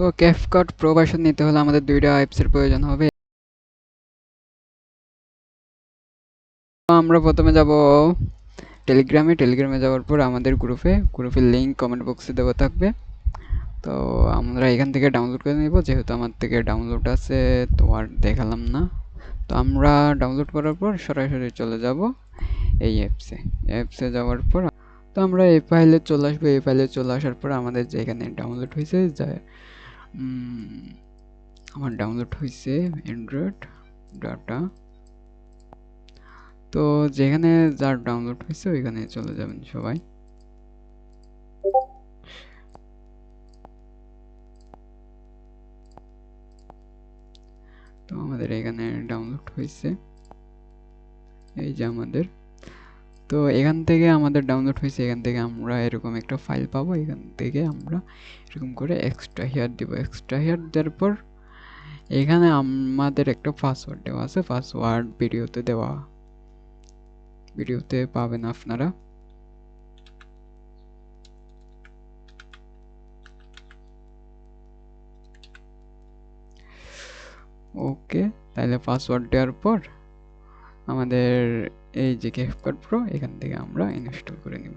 তো ক্যাফকাট pro version নিতে হলে আমাদের দুইটা অ্যাপসের প্রয়োজন হবে। আমরা প্রথমে যাব টেলিগ্রামে। টেলিগ্রামে যাওয়ার পর আমাদের গ্রুপে গ্রুপের লিঙ্ক কমেন্ট বক্সে দেওয়া থাকবে। তো আমরা এখান থেকে ডাউনলোড করে নেব। যেহেতু আমার থেকে ডাউনলোড আছে তো আর দেখালাম না। তো আমরা ডাউনলোড করার পর সরাসরি চলে যাব এই অ্যাপসে অ্যাপসে যাওয়ার পর তো আমরা এই ফাইলে চলে আসব। এই ফাইলে চলে আসার পর আমাদের যেখানে ডাউনলোড হয়েছে যা উম, আমার ডাউনলোড হয়েছে অ্যান্ড্রয়েড ডাটা তো যেখানে যার ডাউনলোড হয়েছে ওইখানে চলে যাবেন সবাই। তো আমাদের এখানে ডাউনলোড হয়েছে এই যে আমাদের। তো এখান থেকে আমাদের ডাউনলোড হয়েছে, এখান থেকে আমরা এরকম একটা ফাইল পাবো, এখান থেকে আমরা এরকম করে এক্সট্রা হেয়ার দেবো। এক্সট্রা হেয়ার দেওয়ার পর এখানে আমাদের একটা পাসওয়ার্ড দেওয়া আছে পাসওয়ার্ড ভিডিওতে দেওয়া। ভিডিওতে পাবেন আপনারা। ওকে তাহলে পাসওয়ার্ড দেওয়ার পর আমাদের এই যে ক্যাপকাট প্রো এখান থেকে আমরা ইনস্টল করে নিব।